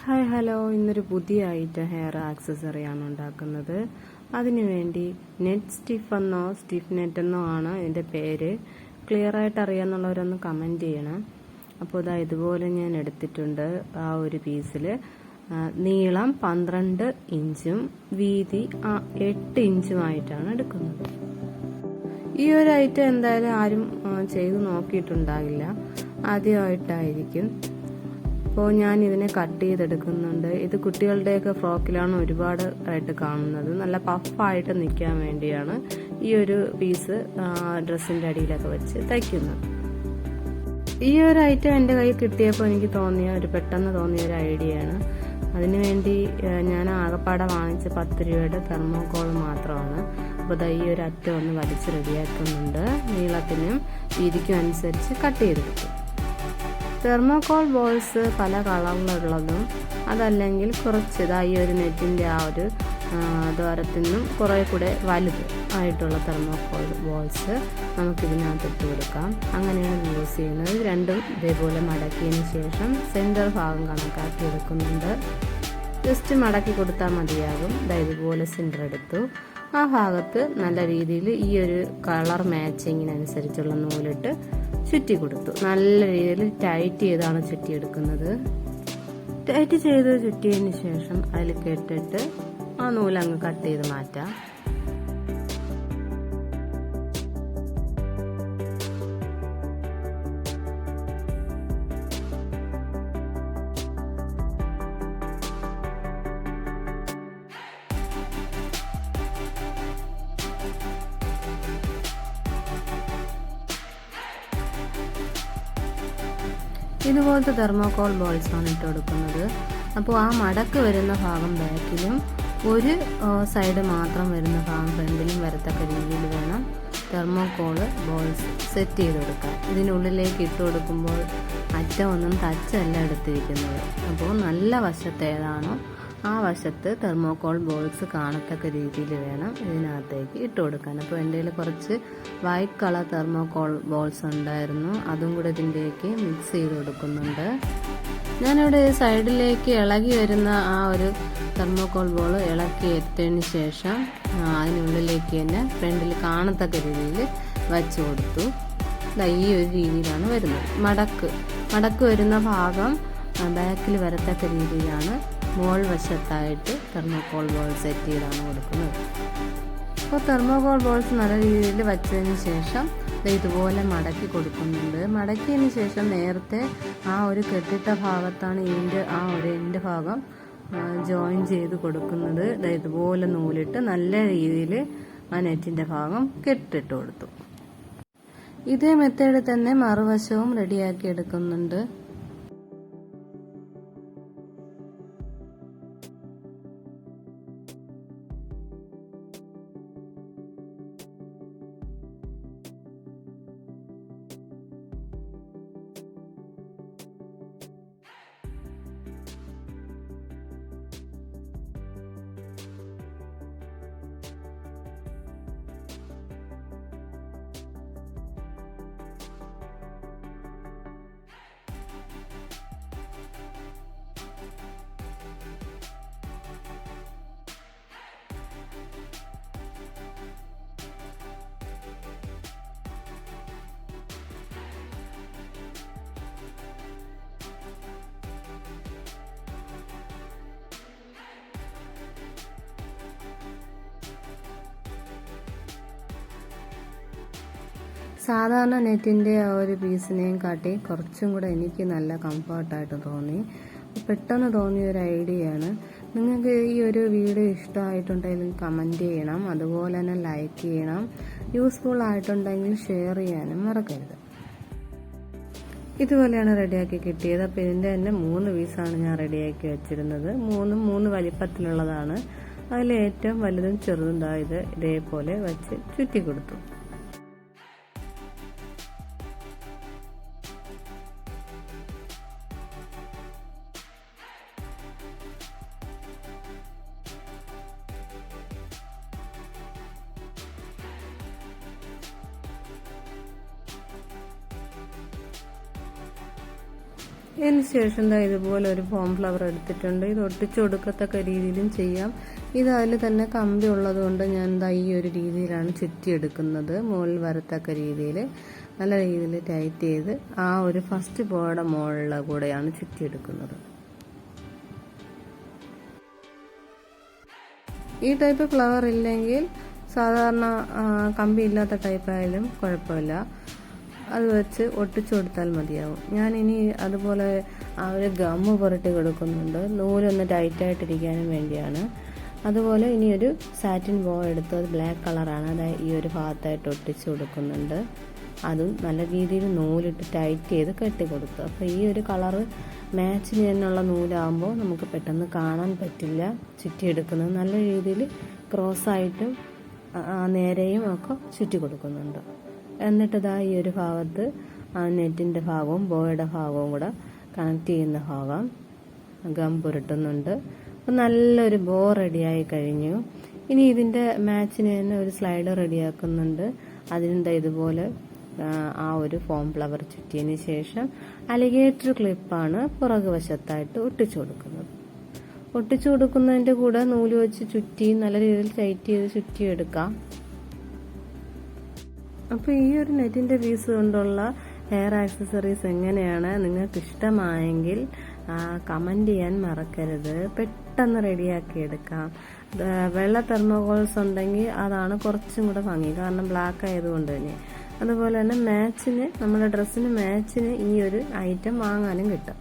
Hi hello. ഇന്നൊരു പുതിയ item hair ആക്സസറിയാണ് ഉണ്ടാക്കുന്നത്. അതിനുവേണ്ടി നെറ്റ് സ്റ്റിഫ് എന്നോ സ്റ്റിഫ് നെറ്റ് എന്നോ ആണ് ഇതിന്റെ പേര്. ക്ലിയർ ആയിട്ട് അറിയാമെന്നുള്ളവരൊന്ന് കമന്റ് ചെയ്യണം. അപ്പോൾ ഇതാ ഇതുപോലെ ഞാൻ എടുത്തിട്ടുണ്ട് ആ ഒരു പീസിൽ നീളം പന്ത്രണ്ട് ഇഞ്ചും വീതി എട്ട് ഇഞ്ചുമായിട്ടാണ് എടുക്കുന്നത്. ഈ ഒരു ഐറ്റം എന്തായാലും ആരും ചെയ്ത് നോക്കിയിട്ടുണ്ടാകില്ല. ആദ്യമായിട്ടായിരിക്കും. അപ്പോൾ ഞാൻ ഇതിനെ കട്ട് ചെയ്തെടുക്കുന്നുണ്ട്. ഇത് കുട്ടികളുടെയൊക്കെ ഫ്രോക്കിലാണ് ഒരുപാട് ആയിട്ട് കാണുന്നത്. നല്ല പഫായിട്ട് നിൽക്കാൻ വേണ്ടിയാണ് ഈ ഒരു പീസ് ഡ്രസ്സിന്റെ അടിയിലൊക്കെ വെച്ച് തയ്ക്കുന്നത്. ഈ ഒരു ഐറ്റം എന്റെ കയ്യിൽ കിട്ടിയപ്പോൾ എനിക്ക് തോന്നിയ ഒരു പെട്ടെന്ന് തോന്നിയ ഒരു ഐഡിയയാണ്. അതിനുവേണ്ടി ഞാൻ ആകപ്പാടെ വാങ്ങിച്ച പത്ത് രൂപയുടെ തെർമോകോൾ മാത്രമാണ്. അപ്പോൾ ദാ ഒരു അറ്റം ഒന്ന് വലിച്ച് റെഡിയാക്കുന്നുണ്ട് നീളത്തിനും വീതിക്കും അനുസരിച്ച് കട്ട് ചെയ്തെടുക്കും. തെർമോകോൾ ബോൾസ് പല കളറിലുള്ളതും അതല്ലെങ്കിൽ കുറച്ച് ഇതായി ഒരു നെറ്റിന്റെ ആ ഒരു ദ്വാരത്തിൽ നിന്നും കുറേ കൂടെ വലുത് ആയിട്ടുള്ള തെർമോകോൾ ബോൾസ് നമുക്കിതിനകത്ത് ഇട്ട് കൊടുക്കാം. അങ്ങനെയാണ് യൂസ് ചെയ്യുന്നത്. രണ്ടും ഇതേപോലെ മടക്കിയതിന് ശേഷം സെന്റർ ഭാഗം കണക്കാക്കി എടുക്കുന്നുണ്ട്. ജസ്റ്റ് മടക്കി കൊടുത്താൽ മതിയാകും. അതായത് ഇതുപോലെ സെന്റർ എടുത്തു. ആ ഭാഗത്ത് നല്ല രീതിയിൽ ഈ ഒരു കളർ മാച്ചിങ്ങിനനുസരിച്ചുള്ള നൂലിട്ട് ചുറ്റി കൊടുത്തു. നല്ല രീതിയിൽ ടൈറ്റ് ചെയ്താണ് ചുറ്റി എടുക്കുന്നത്. ടൈറ്റ് ചെയ്ത് ചുറ്റിയതിന് ശേഷം അതിൽ കെട്ടിട്ട് ആ നൂലങ്ങ് കട്ട് ചെയ്ത് മാറ്റാം. ഇതുപോലത്തെ തെർമോകോൾ ബോൾസാണ് ഇട്ട് കൊടുക്കുന്നത്. അപ്പോൾ ആ മടക്ക് വരുന്ന ഭാഗം ബാക്കിലും ഒരു സൈഡ് മാത്രം വരുന്ന ഭാഗം ഫ്രണ്ടിലും വരത്തക്ക രീതിയിൽ വേണം തെർമോകോൾ ബോൾസ് സെറ്റ് ചെയ്ത് കൊടുക്കാൻ ഇതിനുള്ളിലേക്ക് ഇട്ട് കൊടുക്കുമ്പോൾ അറ്റമൊന്നും തച്ചല്ല എടുത്തിരിക്കുന്നത്. അപ്പോൾ നല്ല വശത്ത് ഏതാണോ ആ വശത്ത് തെർമോകോൾ ബോൾസ് കാണത്തക്ക രീതിയിൽ വേണം ഇതിനകത്തേക്ക് ഇട്ട് കൊടുക്കാൻ. അപ്പോൾ എന്റെ കയ്യിൽ കുറച്ച് വൈറ്റ് കളർ തെർമോകോൾ ബോൾസ് ഉണ്ടായിരുന്നു. അതും കൂടെ ഇതിന്റെയൊക്കെ മിക്സ് ചെയ്ത് കൊടുക്കുന്നുണ്ട്. ഞാനിവിടെ സൈഡിലേക്ക് ഇളകി വരുന്ന ആ ഒരു തെർമോകോൾ ബോൾ ഇളക്കി എത്തിയതിന് ശേഷം അതിനുള്ളിലേക്ക് തന്നെ ഫ്രണ്ടിൽ കാണത്തക്ക രീതിയിൽ വച്ച് കൊടുത്തു. ഈ ഒരു രീതിയിലാണ് വരുന്നത്. മടക്ക്. മടക്ക് വരുന്ന ഭാഗം ബാക്കിൽ വരത്തക്ക രീതിയിലാണ് മോൾ വശത്തായിട്ട് തെർമോകോൾ ബോൾ സെറ്റ് ചെയ്താണ് കൊടുക്കുന്നത്. അപ്പോൾ തെർമോകോൾ ബോൾസ് നല്ല രീതിയിൽ വച്ചതിന് ശേഷം ഇതുപോലെ മടക്കി കൊടുക്കുന്നുണ്ട്. മടക്കിയതിന് ശേഷം നേരത്തെ ആ ഒരു കെട്ടിട്ട ഭാഗത്താണ് ഇതിന്റെ ആ ഒരു എന്റെ ഭാഗം ജോയിൻ ചെയ്ത് കൊടുക്കുന്നത്. ഇതുപോലെ നൂലിട്ട് നല്ല രീതിയിൽ ആ നെറ്റിന്റെ ഭാഗം കെട്ടിട്ട് കൊടുത്തു. ഇതേ മെത്തേഡ് തന്നെ മറുവശവും റെഡിയാക്കി എടുക്കുന്നുണ്ട്. സാധാരണ നെറ്റിന്റെ ആ ഒരു പീസിനെയും കാട്ടി കുറച്ചും കൂടെ എനിക്ക് നല്ല കംഫർട്ടായിട്ട് തോന്നി. പെട്ടെന്ന് തോന്നിയ ഒരു ഐഡിയയാണ്. നിങ്ങൾക്ക് ഈ ഒരു വീഡിയോ ഇഷ്ടമായിട്ടുണ്ടെങ്കിൽ കമന്റ് ചെയ്യണം. അതുപോലെ തന്നെ ലൈക്ക് ചെയ്യണം. യൂസ്ഫുൾ ആയിട്ടുണ്ടെങ്കിൽ ഷെയർ ചെയ്യാനും മറക്കരുത്. ഇതുപോലെയാണ് റെഡിയാക്കി കിട്ടിയത്. അപ്പോൾ ഇതിന്റെ തന്നെ മൂന്ന് പീസാണ് ഞാൻ റെഡിയാക്കി വെച്ചിരുന്നത്. മൂന്നും മൂന്ന് വലിപ്പത്തിലുള്ളതാണ്. അതിൽ ഏറ്റവും വലുതും ചെറുതും ദാ ഇത് ഇതേപോലെ വെച്ച് ചുറ്റി കൊടുത്തു. ശേഷം ദാ ഇതുപോലെ ഒരു ഫോം ഫ്ലവർ എടുത്തിട്ടുണ്ട്. ഇത് ഒട്ടിച്ചു കൊടുക്കത്തക്ക രീതിയിലും ചെയ്യാം. ഇത് അതിൽ തന്നെ കമ്പി ഉള്ളത് കൊണ്ട് ഞാൻ ദാ ഈ ഒരു രീതിയിലാണ് ചുറ്റിയെടുക്കുന്നത് മുകളിൽ വരത്തക്ക രീതിയിൽ നല്ല രീതിയിൽ ടൈറ്റ് ചെയ്ത് ആ ഒരു ഫസ്റ്റ് പോയുടെ മുകളിലെ കൂടെയാണ് ചുറ്റിയെടുക്കുന്നത് ഈ ടൈപ്പ് ഫ്ലവർ ഇല്ലെങ്കിൽ സാധാരണ കമ്പി ഇല്ലാത്ത ടൈപ്പായാലും കുഴപ്പമില്ല. അത് വെച്ച് ഒട്ടിച്ചു കൊടുത്താൽ മതിയാവും. ഞാൻ ഇനി അതുപോലെ ആ ഒരു ഗമ്മ് പുരട്ടി കൊടുക്കുന്നുണ്ട്. നൂലൊന്ന് ടൈറ്റായിട്ടിരിക്കാനും വേണ്ടിയാണ്. അതുപോലെ ഇനി ഒരു സാറ്റിൻ ബോ എടുത്ത് അത് ബ്ലാക്ക് കളറാണ്. അതായത് ഈ ഒരു ഭാഗത്തായിട്ട് ഒട്ടിച്ചു കൊടുക്കുന്നുണ്ട്. അതും നല്ല രീതിയിൽ നൂലിട്ട് ടൈറ്റ് ചെയ്ത് കെട്ടി കൊടുത്തു. അപ്പോൾ ഈ ഒരു കളറ് മാച്ചിന് തന്നെയുള്ള നൂലാകുമ്പോൾ നമുക്ക് പെട്ടെന്ന് കാണാൻ പറ്റില്ല. ചുറ്റിയെടുക്കുന്നത് നല്ല രീതിയിൽ ക്രോസായിട്ടും നേരെയും ഒക്കെ ചുറ്റി കൊടുക്കുന്നുണ്ട്. എന്നിട്ട് ഇതാ ഈ ഒരു ഭാഗത്ത് ആ നെറ്റിന്റെ ഭാഗവും ബോയുടെ ഭാഗവും കൂടെ കണക്ട് ചെയ്യുന്ന ഭാഗം ഗം പുരട്ടുന്നുണ്ട്. അപ്പം നല്ലൊരു ബോ റെഡിയായി കഴിഞ്ഞു. ഇനി ഇതിന്റെ മാച്ചിന് തന്നെ ഒരു സ്ലൈഡ് റെഡിയാക്കുന്നുണ്ട് അതിനെന്താ ഇതുപോലെ ആ ഒരു ഫോം ഫ്ലവർ ചുറ്റിയതിന് ശേഷം അലിഗേറ്റർ ക്ലിപ്പാണ് പുറകു വശത്തായിട്ട് ഒട്ടിച്ചു കൊടുക്കുന്നത്. ഒട്ടിച്ചു കൊടുക്കുന്നതിന്റെ കൂടെ നൂൽ വെച്ച് ചുറ്റി നല്ല രീതിയിൽ ടൈറ്റ് ചെയ്ത് ചുറ്റിയെടുക്കാം. അപ്പോൾ ഈ ഒരു നെറ്റിന്റെ പീസ് കൊണ്ടുള്ള ഹെയർ ആക്സസറീസ് എങ്ങനെയാണ് നിങ്ങൾക്ക് ഇഷ്ടമായെങ്കിൽ കമന്റ് ചെയ്യാൻ മറക്കരുത്. പെട്ടെന്ന് റെഡിയാക്കി എടുക്കാം. വെള്ള തെർമോകോൾസ് ഉണ്ടെങ്കിൽ അതാണ് കുറച്ചും കൂടെ ഭംഗി. കാരണം ബ്ലാക്ക് ആയതുകൊണ്ട് തന്നെ. അതുപോലെ തന്നെ മാച്ചിന് നമ്മുടെ ഡ്രസ്സിന് മാച്ചിന് ഈ ഒരു ഐറ്റം വാങ്ങാനും കിട്ടും.